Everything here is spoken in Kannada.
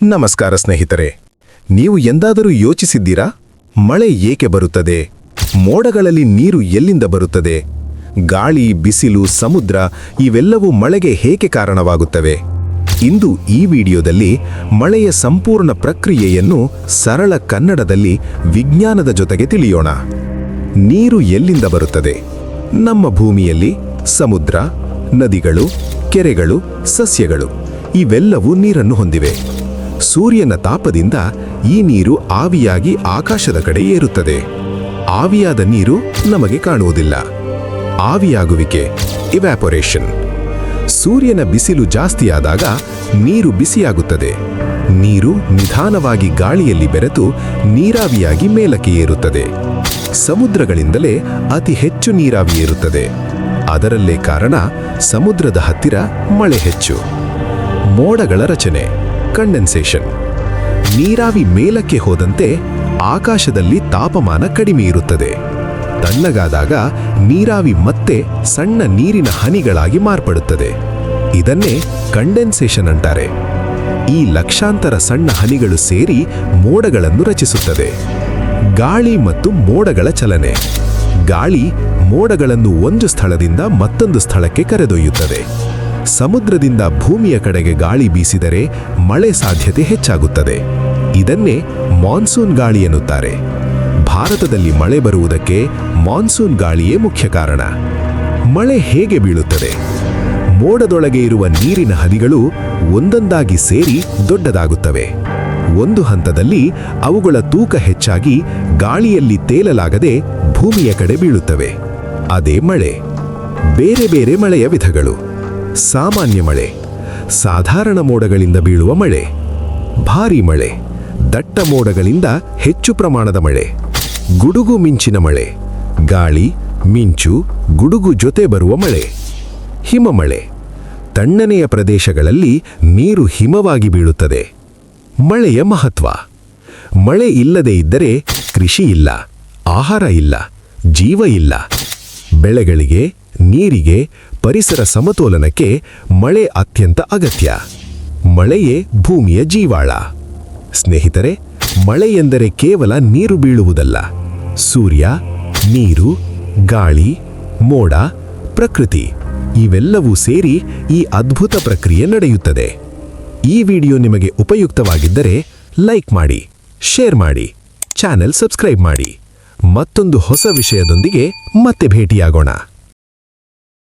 ನಮಸ್ಕಾರ ಸ್ನೇಹಿತರೆ, ನೀವು ಎಂದಾದರೂ ಯೋಚಿಸಿದ್ದೀರಾ? ಮಳೆ ಏಕೆ ಬರುತ್ತದೆ? ಮೋಡಗಳಲ್ಲಿ ನೀರು ಎಲ್ಲಿಂದ ಬರುತ್ತದೆ? ಗಾಳಿ, ಬಿಸಿಲು, ಸಮುದ್ರ ಇವೆಲ್ಲವೂ ಮಳೆಗೆ ಹೇಗೆ ಕಾರಣವಾಗುತ್ತವೆ? ಇಂದು ಈ ವಿಡಿಯೋದಲ್ಲಿ ಮಳೆಯ ಸಂಪೂರ್ಣ ಪ್ರಕ್ರಿಯೆಯನ್ನು ಸರಳ ಕನ್ನಡದಲ್ಲಿ ವಿಜ್ಞಾನದ ಜೊತೆಗೆ ತಿಳಿಯೋಣ. ನೀರು ಎಲ್ಲಿಂದ ಬರುತ್ತದೆ? ನಮ್ಮ ಭೂಮಿಯಲ್ಲಿ ಸಮುದ್ರ, ನದಿಗಳು, ಕೆರೆಗಳು, ಸಸ್ಯಗಳು ಇವೆಲ್ಲವೂ ನೀರನ್ನು ಹೊಂದಿವೆ. ಸೂರ್ಯನ ತಾಪದಿಂದ ಈ ನೀರು ಆವಿಯಾಗಿ ಆಕಾಶದ ಕಡೆ ಏರುತ್ತದೆ. ಆವಿಯಾದ ನೀರು ನಮಗೆ ಕಾಣುವುದಿಲ್ಲ. ಆವಿಯಾಗುವಿಕೆ ಇವ್ಯಾಪೊರೇಷನ್ ಸೂರ್ಯನ ಬಿಸಿಲು ಜಾಸ್ತಿಯಾದಾಗ ನೀರು ಬಿಸಿಯಾಗುತ್ತದೆ. ನೀರು ನಿಧಾನವಾಗಿ ಗಾಳಿಯಲ್ಲಿ ಬೆರೆತು ನೀರಾವಿಯಾಗಿ ಮೇಲಕ್ಕೆ ಏರುತ್ತದೆ. ಸಮುದ್ರಗಳಿಂದಲೇ ಅತಿ ಹೆಚ್ಚು ನೀರಾವಿ ಏರುತ್ತದೆ. ಅದರಲ್ಲೇ ಕಾರಣ ಸಮುದ್ರದ ಹತ್ತಿರ ಮಳೆ ಹೆಚ್ಚು. ಮೋಡಗಳ ರಚನೆ. ಕಂಡೆನ್ಸೇಷನ್ ನೀರಾವಿ ಮೇಲಕ್ಕೆ ಹೋದಂತೆ ಆಕಾಶದಲ್ಲಿ ತಾಪಮಾನ ಕಡಿಮೆ ಇರುತ್ತದೆ. ತಣ್ಣಗಾದಾಗ ನೀರಾವಿ ಮತ್ತೆ ಸಣ್ಣ ನೀರಿನ ಹನಿಗಳಾಗಿ ಮಾರ್ಪಡುತ್ತದೆ. ಇದನ್ನೇ ಕಂಡೆನ್ಸೇಷನ್ ಅಂತಾರೆ. ಈ ಲಕ್ಷಾಂತರ ಸಣ್ಣ ಹನಿಗಳು ಸೇರಿ ಮೋಡಗಳನ್ನು ರಚಿಸುತ್ತದೆ. ಗಾಳಿ ಮತ್ತು ಮೋಡಗಳ ಚಲನೆ. ಗಾಳಿ ಮೋಡಗಳನ್ನು ಒಂದು ಸ್ಥಳದಿಂದ ಮತ್ತೊಂದು ಸ್ಥಳಕ್ಕೆ ಕರೆದೊಯ್ಯುತ್ತದೆ. ಸಮುದ್ರದಿಂದ ಭೂಮಿಯ ಕಡೆಗೆ ಗಾಳಿ ಬೀಸಿದರೆ ಮಳೆ ಸಾಧ್ಯತೆ ಹೆಚ್ಚಾಗುತ್ತದೆ. ಇದನ್ನೇ ಮಾನ್ಸೂನ್ ಗಾಳಿ ಎನ್ನುತ್ತಾರೆ. ಭಾರತದಲ್ಲಿ ಮಳೆ ಬರುವುದಕ್ಕೆ ಮಾನ್ಸೂನ್ ಗಾಳಿಯೇ ಮುಖ್ಯ ಕಾರಣ. ಮಳೆ ಹೇಗೆ ಬೀಳುತ್ತದೆ? ಮೋಡದೊಳಗೆ ಇರುವ ನೀರಿನ ಹನಿಗಳು ಒಂದೊಂದಾಗಿ ಸೇರಿ ದೊಡ್ಡದಾಗುತ್ತವೆ. ಒಂದು ಹಂತದಲ್ಲಿ ಅವುಗಳ ತೂಕ ಹೆಚ್ಚಾಗಿ ಗಾಳಿಯಲ್ಲಿ ತೇಲಲಾಗದೆ ಭೂಮಿಯ ಕಡೆ ಬೀಳುತ್ತವೆ. ಅದೇ ಮಳೆ. ಬೇರೆ ಬೇರೆ ಮಳೆಯ ವಿಧಗಳು. ಸಾಮಾನ್ಯ ಮಳೆ, ಸಾಧಾರಣ ಮೋಡಗಳಿಂದ ಬೀಳುವ ಮಳೆ, ಭಾರೀ ಮಳೆ, ದಟ್ಟ ಮೋಡಗಳಿಂದ ಹೆಚ್ಚು ಪ್ರಮಾಣದ ಮಳೆ, ಗುಡುಗು ಮಿಂಚಿನ ಮಳೆ, ಗಾಳಿ, ಮಿಂಚು, ಗುಡುಗು ಜೊತೆ ಬರುವ ಮಳೆ ಹಿಮಮಳೆ ತಣ್ಣನೆಯ ಪ್ರದೇಶಗಳಲ್ಲಿ ನೀರು ಹಿಮವಾಗಿ ಬೀಳುತ್ತದೆ. ಮಳೆಯ ಮಹತ್ವ, ಮಳೆ ಇಲ್ಲದೆ ಇದ್ದರೆ ಕೃಷಿ ಇಲ್ಲ, ಆಹಾರ ಇಲ್ಲ, ಜೀವ ಇಲ್ಲ, ಬೆಳೆಗಳಿಗೆ ನೀರಿಗೆ ಪರಿಸರ ಸಮತೋಲನಕ್ಕೆ ಮಳೆ ಅತ್ಯಂತ ಅಗತ್ಯ. ಮಳೆಯೇ ಭೂಮಿಯ ಜೀವಾಳ. ಸ್ನೇಹಿತರೆ, ಮಳೆ ಎಂದರೆ ಕೇವಲ ನೀರು ಬೀಳುವುದಲ್ಲ. ಸೂರ್ಯ, ನೀರು, ಗಾಳಿ, ಮೋಡ, ಪ್ರಕೃತಿ ಇವೆಲ್ಲವೂ ಸೇರಿ ಈ ಅದ್ಭುತ ಪ್ರಕ್ರಿಯೆ ನಡೆಯುತ್ತದೆ. ಈ ವಿಡಿಯೋ ನಿಮಗೆ ಉಪಯುಕ್ತವಾಗಿದ್ದರೆ ಲೈಕ್ ಮಾಡಿ, ಶೇರ್ ಮಾಡಿ, ಚಾನೆಲ್ ಸಬ್ಸ್ಕ್ರೈಬ್ ಮಾಡಿ. ಮತ್ತೊಂದು ಹೊಸ ವಿಷಯದೊಂದಿಗೆ ಮತ್ತೆ ಭೇಟಿಯಾಗೋಣ.